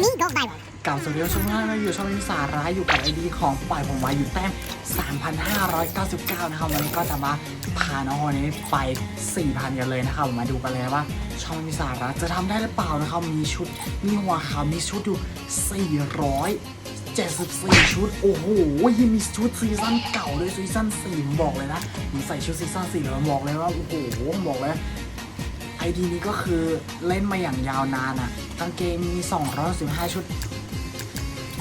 Me go viral. กับสวัสดีช่วงหน้าเราอยู่ช่องนิสาร้ายอยู่กับไอดีของฝ่ายผมไว้อยู่แต้ม 3,599 นะครับวันนี้ก็จะมาพาน้องคนนี้ไป 4,000 กันเลยนะครับมาดูกันเลยว่า ช่องนิสาร้ายจะทำได้หรือเปล่านะครับ มีชุด มีหัวขาวมีชุดอยู่474 ชุด โอ้โหยังมีชุดซีซั่นเก่าด้วยซีซั่น4ผมบอกเลยนะผมใส่ชุดซีซั่น4ผมบอกเลยว่า โอ้โหผมบอกเลย ไอดีนี้ก็คือเล่นมาอย่างยาวนานอะกางเกงมี215 ชุด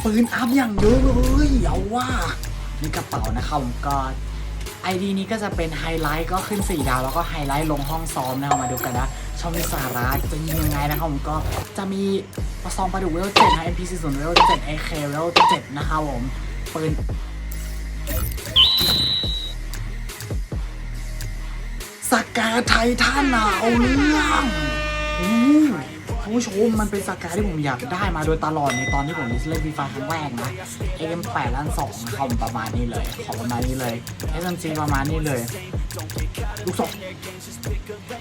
ปืนอัพอย่างเยอะเลยเอาว่านี่กระเป๋านะครับผมก็ไอดีนี้ก็จะเป็นไฮไลท์ก็ขึ้น 4 ดาวแล้วก็ไฮไลท์ลงห้องซ้อมนะครับมาดูกันนะช่องมิสาระจะยิงยังไงนะครับผมก็จะมีประซองประดุเวลเจ็ดนะ MP 4 0 เวลเจ็ด AK เวลเจ็ดนะครับผมปืน สกาไททันอะเอาเรื่องคุณผู้ชมมันเป็นสกาที่ผมอยากได้มาโดยตลอดในตอนที่ผมเล่นฟีฟาครั้งแรกนะ M8 ล้านสองนะครับประมาณนี้เลย ของประมาณนี้เลย SMG ประมาณนี้เลย ลูกศร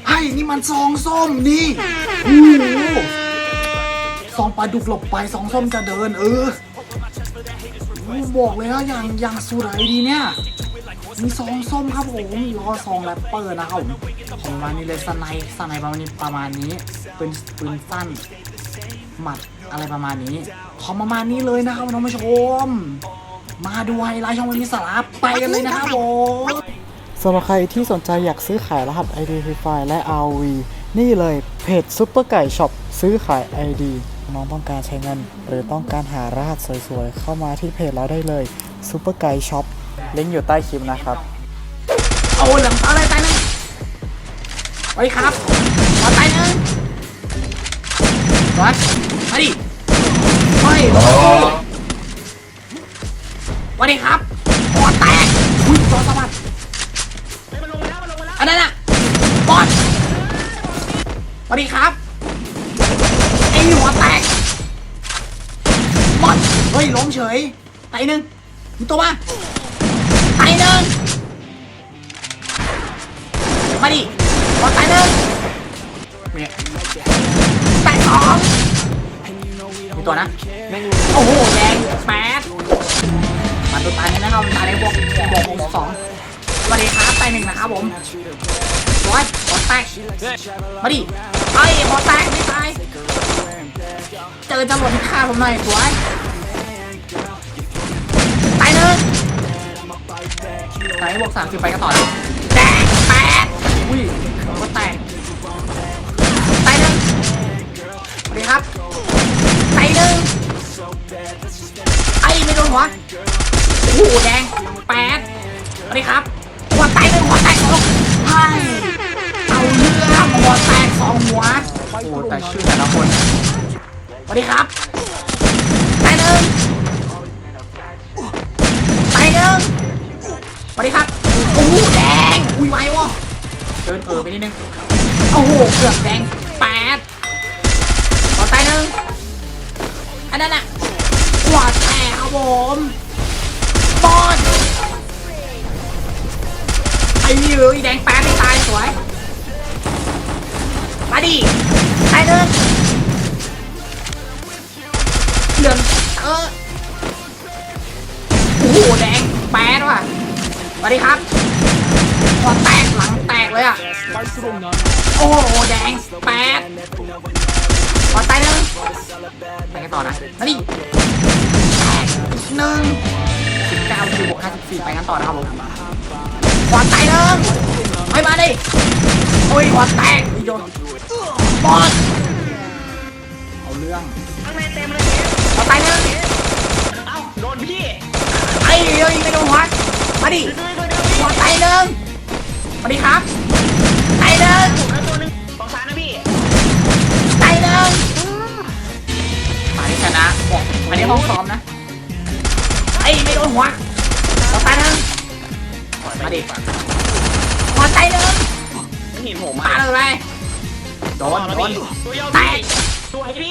เฮ้นี่มันซองส้มนี่โอ้ซองปลาดุกหลบไปซองส้มจะเดิน เออบอกเลยว่าอย่างอย่างสุดไรดีเนี่ย มีซองส้มครับผมรอซองแรปเปอร์นะครับผมของมานี้เลยสไนป์สไนป์ประมาณนี้ประมาณนี้ปืนปืนสั้นหมัดอะไรประมาณนี้ของประมาณนี้เลยนะครับท่านผู้ชม มาดูไฮไลท์ช่องวันนี้สาระไปกันเลยนะครับผมสำหรับใครที่สนใจอยากซื้อขายรหัส ID f r e f i และ RV นี่เลยเพจซุปเปอร์ไก่ช็อปซื้อขาย ID น้องต้องการใช้เงิน หรือต้องการหารหัสสวยๆ เข้ามาที่เพจเราได้เลยซุปเปอร์ไก่ช็อป ลิงก์อยู่ใต้คลิปนะครับโอ้เหลืองตาเลยตายหนึ่งไว้ครับขอตายหนึ่งวัดมาดิไม่สวัสดีครับบอดแตกอุ้ยจอสะบัดอันนั้นน่ะบอดสวัสดีครับไอ้หัวแตกบอดเฮ้ยล้มเฉยตายหนึ่งมีตัวมาตายหนึ่งมาดิบอลตายหนึ่งเนี่ยแตกสองมีตัวนะโอ้โหแดงแปดมาตัวตายนี่นะครับตายในบวกบวกหกสิบสองสวัสดีครับตายหนึ่งนะครับผมร้อยบอลแตกมาดิไอ้ยบอลแตกไม่ตายเจอจรวดที่ฆ่าผมหน่อยสวย ตายในบวกสามสิบไปกันต่อเลยแดงแปดอุ้ยก็แตกตายหนึ่งสวัสดีครับตายหนึ่งไอ้ไม่โดนหัวโอ้โหแดงแปดสวัสดีครับหัวแตกหนึ่งหัวแตกสองไอ้เอาเรื่องหัวแตกสองหัวโอ้แต่ชื่อแต่ละคนสวัสดีครับตายหนึ่ง สวัสดีครับโอ้โหแดง อุ้ยไววะเดินเออไปนิดนึง โอ้โห เกือบแดงแปดขอตายหนึ่งอันนั้นอะหัวแตกครับผมบอลไอ้นี่เลยแดงแปดไม่ตายสวย มาดิตายหนึ่งเหลืองเออโอ้โห แดงแปดว่ะ วัสดีครับหัวแตกหลังแตกเลยอะ โอ้โหแดงแปดหัวแตกหนึ่งไปกันต่อนะมาดิแตกอีกหนึ่งสิบเก้าคือบวกห้าสิบสี่ไปกันต่อนะครับผมหัวแตกหนึ่งไปมาดิโอ้ยหัวแตกอีโดนบอลเอาเรื่องข้างในเต็มเลยเจ๊หัวแตกหนึ่งเอ้าโดนพี่ไอ้เอ้ยไม่โดนหัว มาดิด้วยด้วยด้วยหัวแตกหนึ่งมาดิครับแตกหนึ่งแล้วตัวหนึงสองสามนะพี่ไตหนึ่งมาที่ชนะบอกอันนี้ห้องซ้อมนะไอ้ไม่โดนหัวหัวไตหนึ่งมาดิหัวไตหนึ่งไม่เห็นผมมาอะเลยไปโดนแล้วโดนพี่ตัวยาวแตพี่กสวยพี่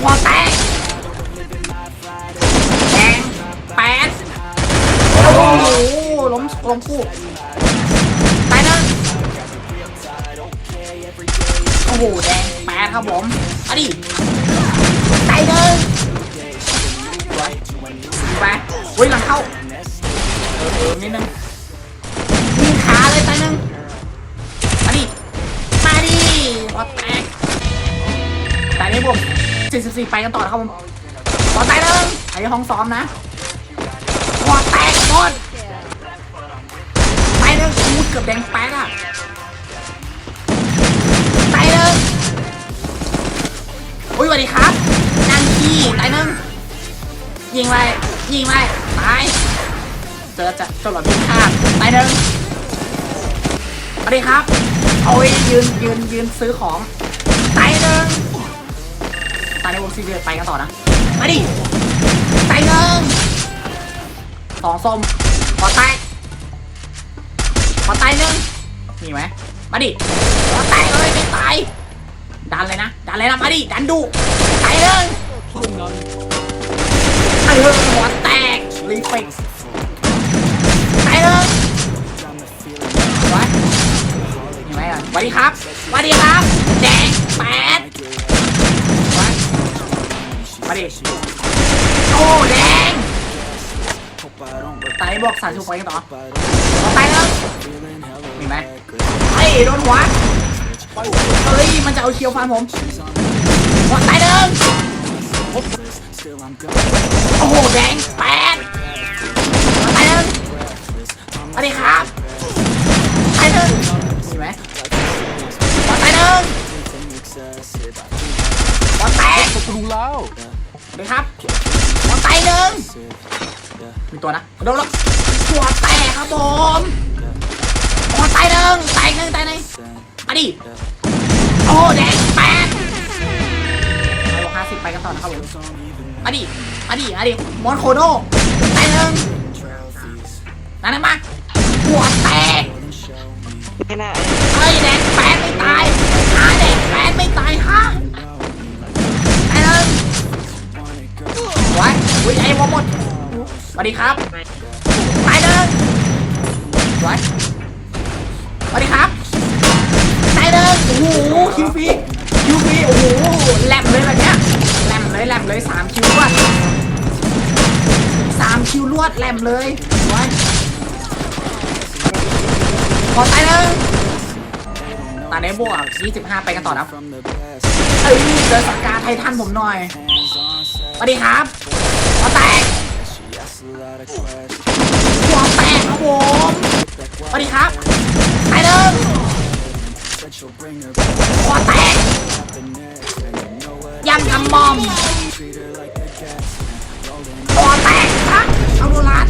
หัวแตกแดงแปดโอ้โโอ้ล้มล้มคู่ตายนะโอ้โหแดงแปดครับผมอันนี้ตายเลยไปเฮ้ยหลังเข้าเออเออนิดนึงมีขาเลยตายนึงอันนี้มาดิพอแตกตายได้บวก74ไปกันต่อครับผมขอตายเลยไอ้ห้องซ้อมนะ วแตกหมดตายเกือบแดงแป๊ดอะตายหนึ่งอุ้ยสวัสดีครับนางขี้ตายนึงยิงไปยิงไปตายเจอจะจรวดพิฆาตตายนึงสวัสดีครับโอ้ยยืนยืนยืนซื้อของตายนึงตายในวงซีเรียไปกันต่อนะมาดิตายนึง สองส้มขอตายขอตายหนึ่งมีไหมมาดิขอตายเลยไม่ตายดันเลยนะดันเลยนะมาดิดันดูตายหนึ่งเออหัวแตกรีเฟกตายหนึ่งไว้มีไหมอะสวัสดีครับสวัสดีครับแดงแปดว้มาดิโอ้แดงายบอกสารชูไฟกันต่อต่อตายแล้วมีไหมไอ้ยโดนหัวเฮ้ยมันจะเอาเคียวฟันผมหัวตายหนึ่งโอ้โหแดง ดิ โอ้แดงแปดเราห้าสิบไปกันต่อนะครับผมมาดิมาดิมาดิมอนโคโน่แตกหนึ่งนั่นนะมาหัวแตกไม่น่าเฮ้ยแดงแปดไม่ตายฮะแดงแปดไม่ตายฮะแตกหนึ่งไว้อุ้ยไอ้วอหมดสวัสดีครับตายหนึ่งไว้ คิวฟีคิวฟีโอ้โหแหลมเลยแบบเนี้ยแหลมเลยแหลมเลยสามคิวรวดสามคิวรวดแหลมเลยไว้ขอตายเลยตาได้บวก25 ไปกันต่อนะเอ้ยเจอสกาไททันผมหน่อยสวัสดีครับขอแตกหัวแตกครับผมสวัสดีครับ หัวแตกยังกำมอมหัวแตกฮะเอาโดรัส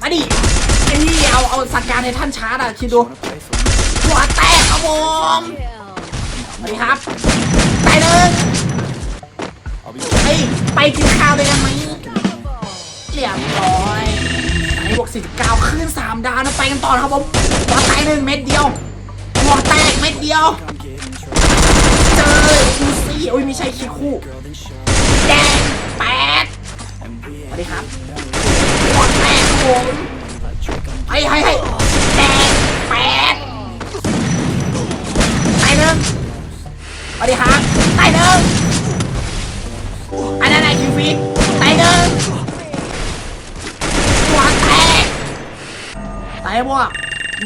มาดิไอ้นี่เอาเอาสักการในท่านชาร์ดอะคิดดูหัวแตกครับผมสวัสดีครับ ไปเลยเฮ้ยไปกินข้าวด้วยกันไหมเรียบร้อยไอ้บวก49ขึ้น 3 ดาวนะไปกันต่อนะครับผมหัวแตกหนึ่งเม็ดเดียว ดเดียวเจอคูซี่โอ้ยไม่ใช่คิคู่แดงแปดสวัสดีครับหัวแตกครับผมไอ้ไอ้ไอ้แดงแปดตายหนึ่งสวัสดีครับตายหนึ่งอันนั้นไอ้คิวฟีตายหนึ่งหัวแตกตายบวก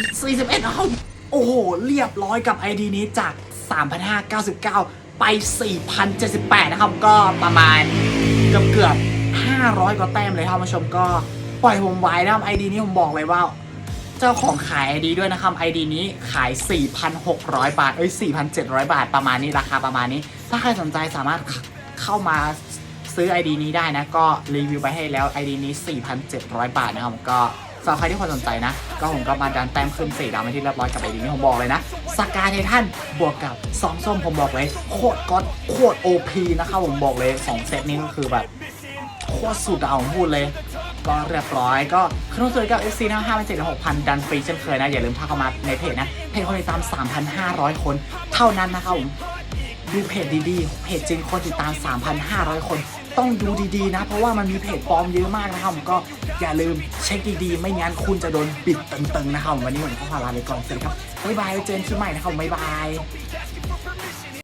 41เอ้า โอ้โห เรียบร้อยกับ ID นี้จาก 3,599 ไป 4,078 นะครับ ก็ประมาณเกือบเกือบ500 กว่าแต้มเลยครับผู้ชมก็ปล่อยผมไว้นะครับ ID นี้ผมบอกเลยว่า เจ้าของขาย ID ด้วยนะครับ ID นี้ขาย 4,600 บาท เอ้ย 4,700 บาทประมาณนี้ราคาประมาณนี้ ถ้าใครสนใจสามารถเข้ามาซื้อ ID นี้ได้นะ ก็รีวิวไปให้แล้ว ID นี้ 4,700 บาทนะครับก็ สำหรับใครที่พอสนใจนะ ก็ผมก็มาดันแต้มขึ้น4ดาวมาที่เรียบร้อยกับ ID นี้ผมบอกเลยนะสกาไททันบวกกับซองส้มผมบอกเลยโคตรก๊อตโคตร OP นะครับผมบอกเลย2เซตนี้ก็คือแบบโคตรสุดอะผมพูดเลย ก็เรียบร้อยก็ครบสวยกับ FC นะ5 7 6 0 0ดันฟรีเช่นเคยนะ อย่าลืมทักเข้ามาในเพจนะ เพจคนติดตาม 3,500 คนเท่านั้นนะครับผมดูเพจดีๆเพจจริงคนติดตาม 3,500 คน ต้องดูดีๆนะ เพราะว่ามันมีเพจปลอมเยอะมากนะครับผมก็อย่าลืมเช็คดีๆ ไม่งั้นคุณจะโดนปิดตึงๆนะครับวันนี้ผมก็ขอลาไปก่อนสวัสดีครับบ๊ายบายไว้เจอกันที่ใหม่นะครับบ๊ายบาย